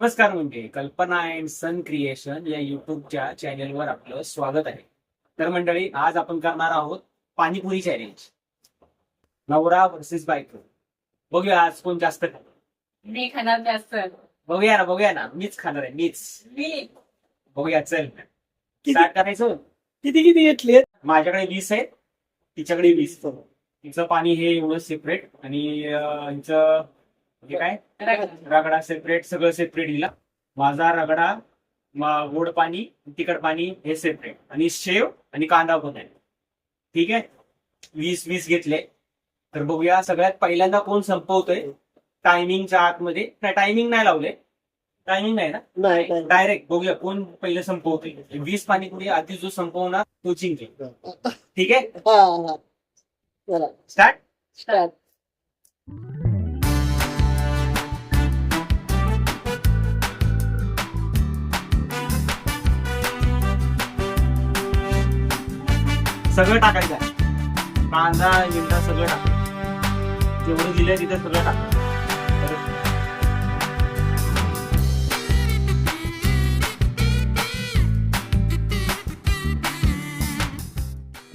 नमस्कार म्हणजे कल्पना अँड सन क्रिएशन या युट्यूबच्या चॅनेलवर आपलं स्वागत आहे. तर मंडळी आज आपण करणार आहोत पाणीपुरी चॅलेंज नवरा वर्सेस बायको. बघूया आज कोण जास्त खातं. मी खाणार जास्त. बघूया ना बघूया ना. मीच खाणार आहे मीच. मी. बघूया चल. स्टार्ट करायचं? किती किती घेतले माझ्याकडे वीस आहे तिच्याकडे वीस. तिचं पाणी हे एवढं सेपरेट आणि हिचं हे काय रगडा. सेपरेट सगळं सेपरेट दिला माझा रगडा म- गोड पाणी तिखट पाणी हे सेपरेट आणि शेव आणि कांदा पण आहे ठीक आहे? वीस वीस घेतले. तर बघूया सगळ्यात पहिल्यांदा कोण संपवतोय? टायमिंगच्या आतमध्ये. नाही टायमिंग नाही लावले. टायमिंग नाही ना. डायरेक्ट बघूया कोण पहिलं संपवतोय. वीस पाणीपुरी आधी जो संपवणार तो जिंकेल. ठीक आहे? चला. स्टार्ट स्टार्ट सगळं टाकायचं आहे. कांदा मिरचा सगळं टाकायचं जेवढं दिलंय तिथे सगळं टाकायचं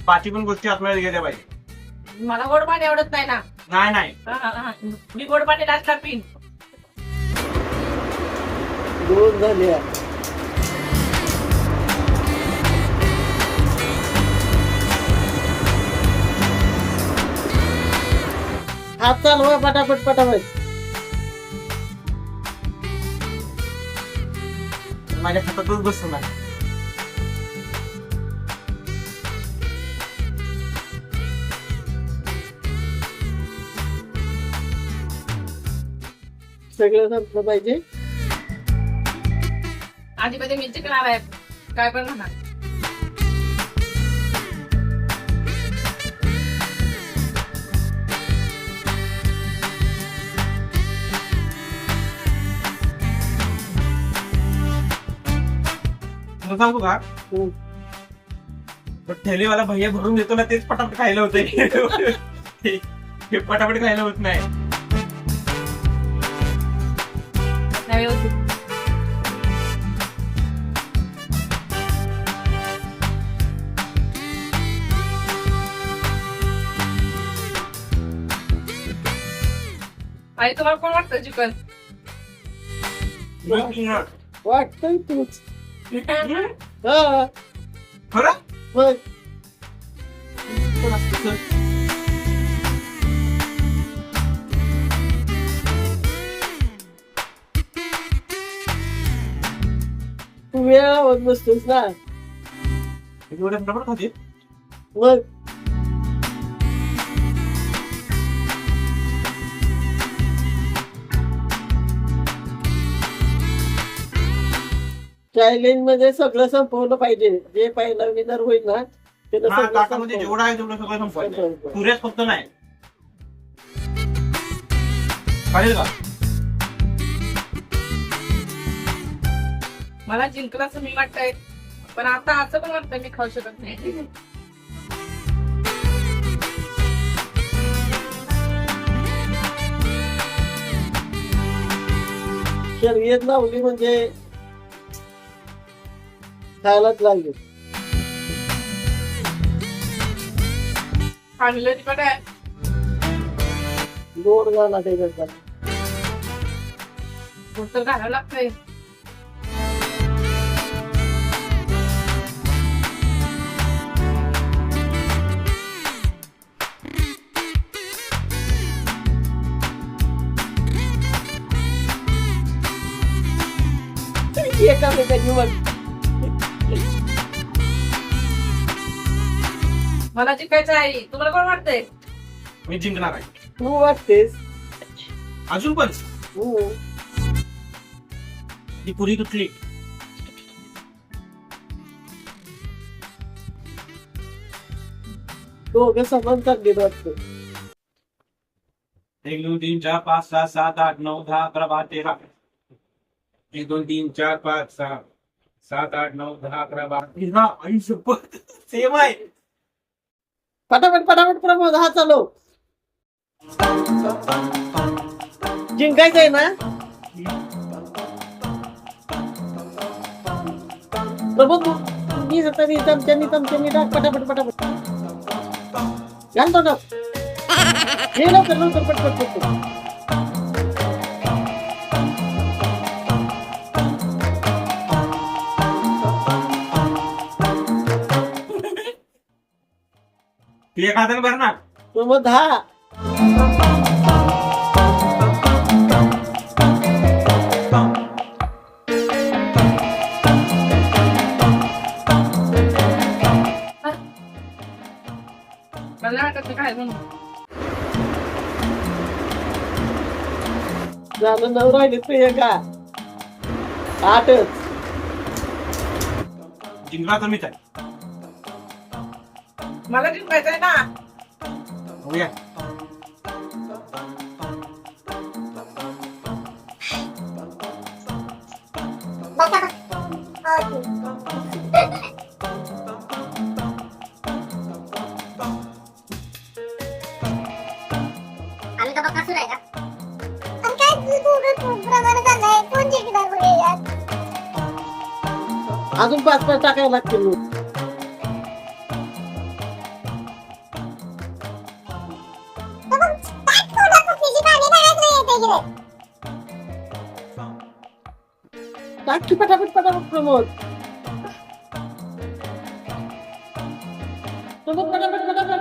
बाकी पण गोष्टी आपल्याला गेल्या पाहिजे. मला गोड पाणी आवडत नाही ना. नाही नाही. मी गोड पाणी लास्टला पिन. दोन झाले. हात चालवा पटापट पटापट. माझ्या हातातच बसून आहे सगळं संपलं पाहिजे. आधी मध्ये मिरची चिकणार आहे काय पण म्हणा. सांगू का. तो ठेलेवाला भैया भरून देतो ना तेच पटापट खायला होते हे पटापट खायला होत नाही. आई तुम्हाला कोण वाटतं चिकन? वाटतंय तूच. हा. खरं? मग तू वेळ बसतोस ना. एवढ्या पटापट खाते मग चॅलेंजमध्ये सगळं संपवलं पाहिजे. जे पहिला विनर होईल ना हा ताटामध्ये. जेवढं आहे तेवढं सगळं संपवायचं. संपवलं. पुरेच फक्त नाही. चालेल का? मला जिंकलं असं मी वाटतंय. पण आता असं पण वाटतंय मी खाऊ शकत नाही. शर्यत लावली म्हणजे खायलाच लागली. खाल्लं तिकट आहे गोड झाला त्याच्यात गोड तर घालावं लागतंय. एकामेकाची मग मला जिंकायचं आहे. तुम्हाला कोण वाटतंय? मी जिंकणार आहे. तू वाटतेस. अजून पण? हो. ती पुरी तुटली. दोघं समान चालले वाटतं. एक दोन तीन चार पाच सहा सात आठ नऊ दहा अकरा बारा तेरा. एक दोन तीन चार पाच सहा. सात आठ नऊ दहा अकरा बारा तेरा. आई शपथ सेम आहे. पटापट पटापट प्रमोद हा चालव जिंकायचंय ना? प्रमोद मी जाता मी चमच्यानी मी डाक पटापट पटापट घालतो डाक हे लवकर लवकर पटपट पटपट. एक हाताने भरणार. प्रमोद हा मला वाटत नाही काय म्हणून झालं नऊ राहिले प्रियंका. आठच. जिंकला तर मीच आहे मला जिंकायचंय ना. होऊया आम्ही का बघा आहे का? आणि काय तू प्रमाण झालंय. कोण जिंकणार बरे यार अजून पाच पाच टाकायला लागतील. टाक की पटापट पटापट प्रमोद प्रमोद पटापट पटापट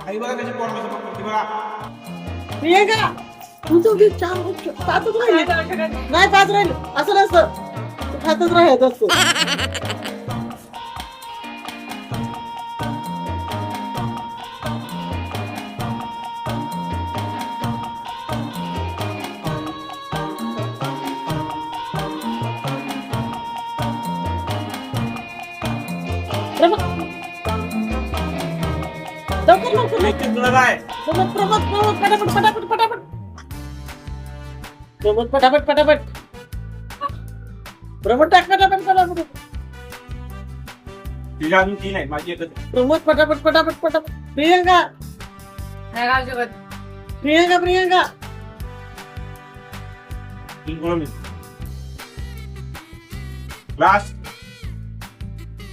आई बघा त्याची पोट कसं पकडते बघा प्रियंका तू तर उगी चार पाचच नाही राहिले नाही. नाही पाच राहिले असं नसतं तू खातच राहायचं असतं प्रमोद. लवकर लवकर जिंकला काय? प्रमोद प्रमोद प्रमोद पटापट पटापट पटापट. प्रमोद पटापट पटापट. प्रमोद टाक पटापट पटापट. तिला अजून तीन आहे माझी एकच आहे. प्रमोद पटापट पटापट पटापट. प्रियंका. नाही राहू शकत प्रियंका प्रियंका. जिंकलो मी लास्ट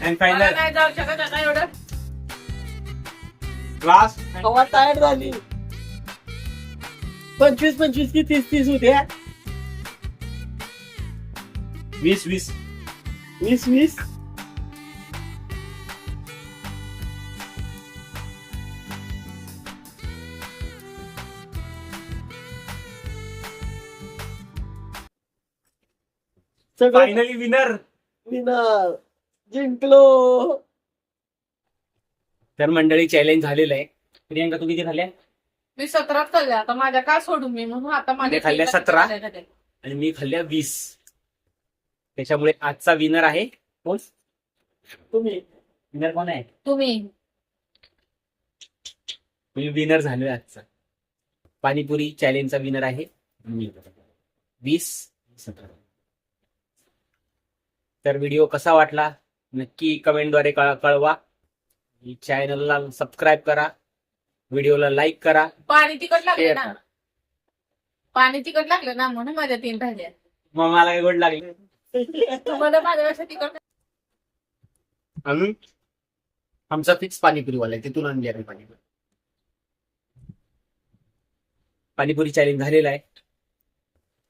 अँड फायनल नाही जाऊ शकत आता एवढं. लास्ट हवा टायर्ड झाली. पंचवीस पंचवीस की तीस तीस होत्या वीस वीस वीस वीस फायनली विनर विनर जिंकलो. तर मंडळी चॅलेंज झालेलं आहे. प्रियंका तू किती खाल्ल्या? मी सतराच खाल्ल्या. आता माझ्या का सोडू मी? म्हणून आता माझ्या मी खाल्ल्या तीन सतरा. खाल्ल्या खाल्ल्या. आणि मी खाल्ल्या वीस. त्याच्यामुळे आजचा विनर आहे कोण? तुम्ही. विनर कोण आहे? तुम्ही. मी विनर झालोय आजचा. पाणीपुरी चॅलेंजचा विनर आहे. मी. वीस. सतरा तर व्हिडिओ कसा वाटला? नक्की कमेंटद्वारे कळ- कळवा. चॅनलला सबस्क्राईब करा. व्हिडिओला लाईक करा. पाणी तिकट लागलं ना? करा. पाणी तिकट लागलं ना म्हणून माझ्या तीन राहिल्या मग मला काय गोड लागले? तुम्हाला माझ्यापेक्षा तिकट अजून आमचा फिक्स पाणीपुरीवाला आहे. तिथून आणली आम्ही पाणीपुरी. पाणीपुरी चॅलेंज झालेला आहे.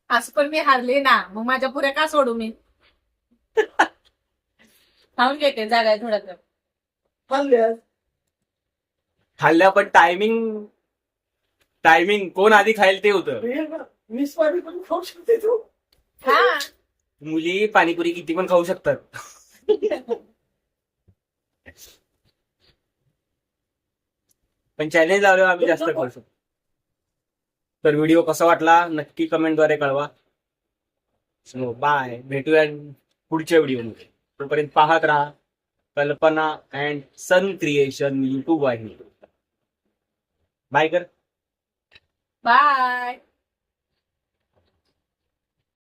असं पण मी हारले ना. मग माझ्या पुऱ्या का सोडू मी? खाऊन घेते जागा थोडा. तर खाल्ल्यास खाल्ल्या पण टायमिंग टायमिंग कोण आधी खाईल ते होतं. वीस पाणी पण खाऊ शकते तू. हा. मुली पाणीपुरी किती पण खाऊ शकतात. पण चॅलेंज लावल्यावर आम्ही जास्त खाऊ शकतो. तर व्हिडिओ कसा वाटला नक्की कमेंटद्वारे कळवा. सो बाय भेटूया पुढच्या व्हिडिओमध्ये तोपर्यंत पाहत राहा. Kalpana and son creation YouTube वाहिनी बाय कर बाय